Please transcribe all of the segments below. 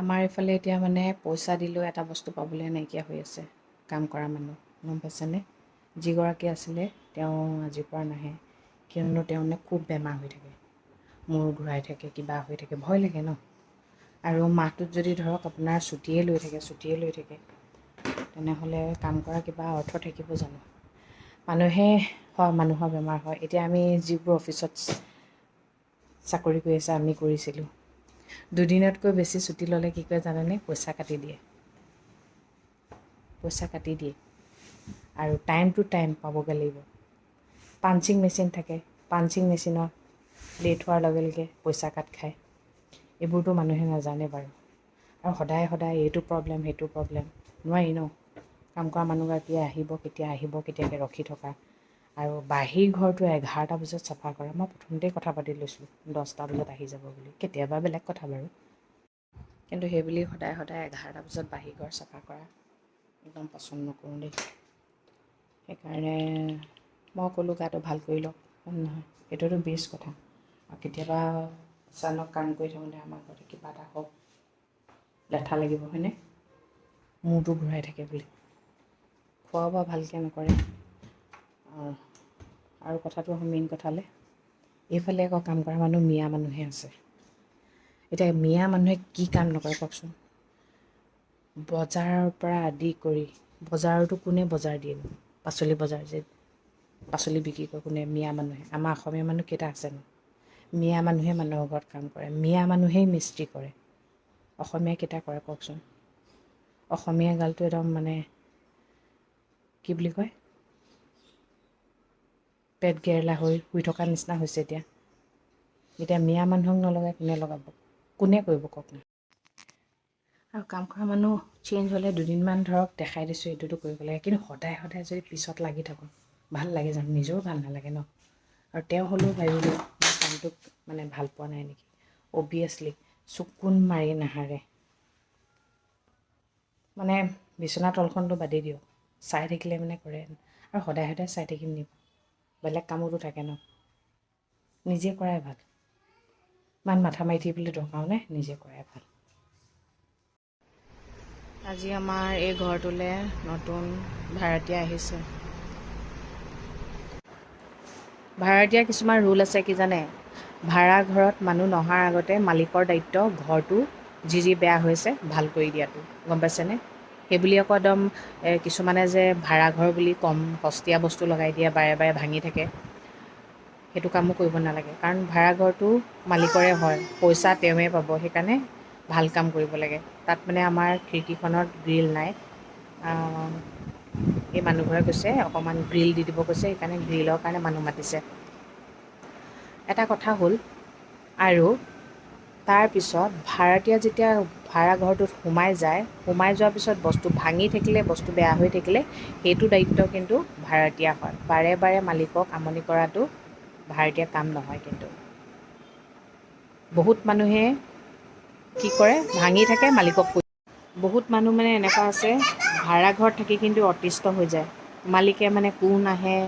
আমাৰ এইফালে এতিয়া মানে পইচা দিলেও এটা বস্তু পাবলৈ নাইকিয়া হৈ আছে কাম কৰা মানুহ গম পাইছেনে? যিগৰাকী আছিলে তেওঁ আজিৰ পৰা নাহে কিয়নো তেওঁ খুব বেমাৰ হৈ থাকে মূৰ ঘূৰাই থাকে কিবা হৈ থাকে ভয় লাগে ন? আৰু মাহটোত যদি ধৰক আপোনাৰ ছুটিয়ে লৈ থাকে ছুটিয়ে লৈ থাকে তেনেহ'লে কাম কৰা কিবা অৰ্থ থাকিব জানো? মানুহে হয় মানুহৰ বেমাৰ হয়। এতিয়া আমি যিবোৰ অফিচত চাকৰি কৰি আছে আমি কৰিছিলোঁ। দুদিনতকৈ বেছি ছুটি ল'লে কি কৰে জানেনে? পইচা কাটি দিয়ে। পইচা কাটি দিয়ে। আৰু টাইম টু টাইম পাবগৈ লাগিব। পাঞ্চিং মেচিন থাকে। পাঞ্চিং মেচিনত লেট হোৱাৰ লগে লগে পইচা কাট খায়। এইবোৰতো মানুহে নাজানে বাৰু। আৰু সদায় সদায় এইটো প্ৰব্লেম সেইটো প্ৰব্লেম নোৱাৰি ন? কাম কৰা মানুহগৰাকীয়ে আহিব কেতিয়া আহিব কেতিয়াকৈ ৰখি থকা। আৰু বাহিৰ ঘৰটো এঘাৰটা বজাত চাফা কৰা। মই প্ৰথমতেই কথা পাতি লৈছোঁ দহটা বজাত আহি যাব বুলি। কেতিয়াবা বেলেগ কথা বাৰু। কিন্তু সেইবুলি সদায় সদায় এঘাৰটা বজাত বাহিৰ ঘৰ চাফা কৰা একদম পচন্দ নকৰোঁ দেই। সেইকাৰণে মই ক'লোঁ গাটো ভাল কৰি লওক হয় নহয়? সেইটোতো বেষ্ট কথা। আৰু কেতিয়াবা আচানক কাম কৰি থাকোঁতে আমাৰ ঘৰতে কিবা এটা হওক লেঠা লাগিব হয়নে? মূৰটো ঘূৰাই থাকে বুলি। খোৱা বোৱা ভালকৈ নকৰে। আৰু কথাটো আহোঁ মেইন কথালৈ। এইফালে আকৌ কাম কৰা মানুহ মিয়া মানুহে আছে। এতিয়া মিয়া মানুহে কি কাম নকৰে কওকচোন? বজাৰৰ পৰা আদি কৰি বজাৰতো কোনে বজাৰ দিয়ে পাচলি বজাৰ যে পাচলি বিক্ৰী কৰে কোনে? মিয়া মানুহে। আমাৰ অসমীয়া মানুহ কেইটা আছেনো মিয়া মানুহে মানুহৰ ঘৰত কাম কৰে। মিয়া মানুহেই মিস্ত্ৰী কৰে। অসমীয়া কেইটা কৰে কওকচোন। অসমীয়া গালটো একদম মানে কি বুলি কয়? পেট গেৰেলা হৈ শুই থকাৰ নিচিনা হৈছে এতিয়া। এতিয়া মিয়া মানুহক নলগাই কোনে লগাব? কোনে কৰিব কওক না আৰু কাম কৰা মানুহ চেঞ্জ হ'লে দুদিনমান ধৰক দেখাই দিছোঁ এইটোতো কৰিব লাগে। কিন্তু সদায় সদায় যদি পিছত লাগি থাকোঁ ভাল লাগে জানো? নিজৰো ভাল নালাগে ন? আৰু তেওঁ হ'লেও ভাবিব মই কামটোক মানে ভাল পোৱা নাই নেকি? অভিয়াছলি চকুন মাৰি নাহাৰে। মানে বিচনা তলখনটো বাদেই দিয়ক। চাই থাকিলে মানে কৰে। আৰু সদায় সদায় চাই থাকিম নি বেলেগ কামোতো থাকে ন? নিজে কৰাই ভাল। ইমান মাথা মাৰি থাকিবলৈ দৰকাৰো নাই নিজে কৰাই ভাল। আজি আমাৰ এই ঘৰটোলৈ নতুন ভাড়াতীয়া আহিছে। ভাড়াতীয়া কিছুমান ৰুল আছে কি জানে? ভাড়া ঘৰত মানুহ নহাৰ আগতে মালিকৰ দায়িত্ব ঘৰটো যি যি বেয়া হৈছে ভাল কৰি দিয়াটো। গম পাইছেনে? সেইবুলি আকৌ একদম কিছুমানে যে ভাড়াঘৰ বুলি কম সস্তীয়া বস্তু লগাই দিয়ে বাৰে বাৰে ভাঙি থাকে সেইটো কামো কৰিব নালাগে। কাৰণ ভাড়াঘৰটো মালিকৰে হয় পইচা তেওঁৱে পাব সেইকাৰণে ভাল কাম কৰিব লাগে। তাত মানে আমাৰ খিৰিকীখনত গ্ৰিল নাই। এই মানুহঘৰে কৈছে অকণমান গ্ৰিল দি দিব কৈছে সেইকাৰণে গ্ৰিলৰ কাৰণে মানুহ মাতিছে। এটা কথা হ'ল আৰু তাৰপিছত ভাড়াতীয়া যেতিয়া ভাড়াঘৰটোত সোমাই যায় সোমাই যোৱাৰ পিছত বস্তু ভাঙি থাকিলে বস্তু বেয়া হৈ থাকিলে সেইটো দায়িত্ব কিন্তু ভাড়াতীয়া হয়। বাৰে বাৰে মালিকক আমনি কৰাটো ভাড়াতীয়া কাম নহয় কিন্তু। বহুত মানুহে কি কৰে ভাঙি থাকে মালিকক বহুত মানুহ মানে এনেকুৱা আছে ভাড়াঘৰত থাকি কিন্তু অতিষ্ঠ হৈ যায়। মালিকে মানে কোন আহে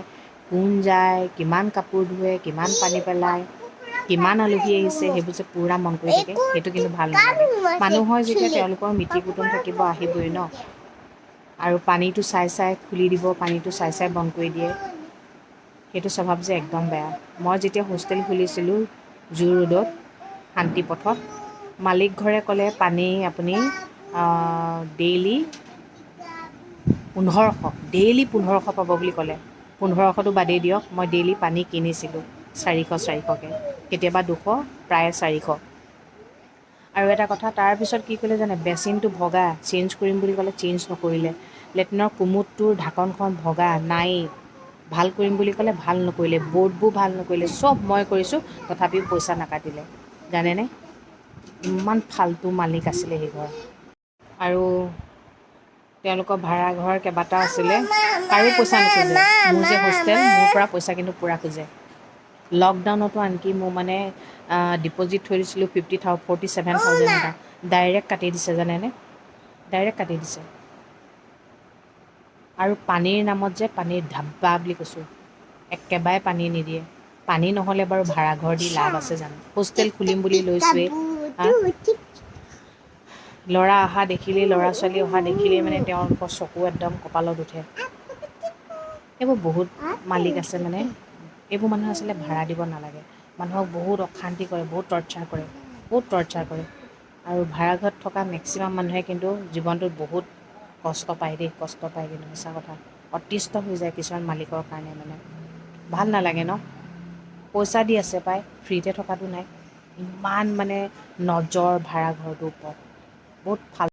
কোন যায় কিমান কাপোৰ ধুৱে কিমান পানী পেলায় কিমান আলহী আহিছে সেইবোৰ যে পূৰা মন কৰি থাকে সেইটো কিন্তু ভাল নালাগে। মানুহৰ যেতিয়া তেওঁলোকৰ মিতিৰ কুটুম থাকিব আহিবই ন? আৰু পানীটো চাই চাই খুলি দিব পানীটো চাই চাই বন্ধ কৰি দিয়ে। সেইটো স্বভাৱ যে একদম বেয়া। মই যেতিয়া হোষ্টেল খুলিছিলোঁ জু ৰোডত শান্তি পথত মালিক ঘৰে ক'লে পানী আপুনি ডেইলি পোন্ধৰশ ডেইলি পোন্ধৰশ পাব বুলি ক'লে। পোন্ধৰশটো বাদেই দিয়ক মই ডেইলি পানী কিনিছিলোঁ। চাৰিশ চাৰিশকৈ। কেতিয়াবা দুশ প্ৰায় চাৰিশ। আৰু এটা কথা তাৰপিছত কি কৰিলে জানে? বেচিনটো ভগা চেঞ্জ কৰিম বুলি ক'লে চেঞ্জ নকৰিলে। লেট্ৰিনৰ কুমুদটোৰ ঢাকনখন ভগা নায়েই। ভাল কৰিম বুলি ক'লে ভাল নকৰিলে বৰ্ডবোৰ ভাল নকৰিলে চব মই কৰিছোঁ তথাপিও পইচা নাকাটিলে। জানেনে? ইমান ফাল্টু মালিক আছিলে সেই ঘৰ। আৰু তেওঁলোকৰ ভাড়াঘৰ কেইবাটাও আছিলে কাৰো পইচা নোখোজে। মোৰ যে হোষ্টেল মোৰ পৰা পইচা কিন্তু পূৰা খোজে। লকডাউনতো আনকি মোৰ মানে ডিপ'জিট থৈ দিছিলোঁ fifty thou forty seven thousand এটা। ডাইৰেক্ট কাটি দিছে জানেনে? ডাইৰেক্ট কাটি দিছে। আৰু পানীৰ নামত যে পানীৰ ধাব্বা বুলি কৈছোঁ একেবাৰে পানী নিদিয়ে। পানী নহ'লে বাৰু ভাড়াঘৰ দি লাভ আছে জানো? হোষ্টেল খুলিম বুলি লৈছোঁৱেই? ল'ৰা অহা দেখিলেই ল'ৰা ছোৱালী অহা দেখিলেই মানে তেওঁলোকৰ চকু একদম কপালত উঠে। এইবোৰ বহুত মালিক আছে মানে। এইবোৰ মানুহ আচলতে ভাড়া দিব নালাগে। মানুহক বহুত অশান্তি কৰে বহুত টৰ্চাৰ কৰে বহুত টৰ্চাৰ কৰে। আৰু ভাড়া ঘৰত থকা মেক্সিমাম মানুহে কিন্তু জীৱনটোত বহুত কষ্ট পায় দেই কষ্ট পায় কিন্তু সঁচা কথা। অতিষ্ঠ হৈ যায় কিছুমান মালিকৰ কাৰণে মানে। ভাল নালাগে ন? পইচা দি আছে পাই ফ্ৰীতে থকাটো নাই। ইমান মানে নজৰ ভাড়াঘৰটোৰ ওপৰত। বহুত ফাল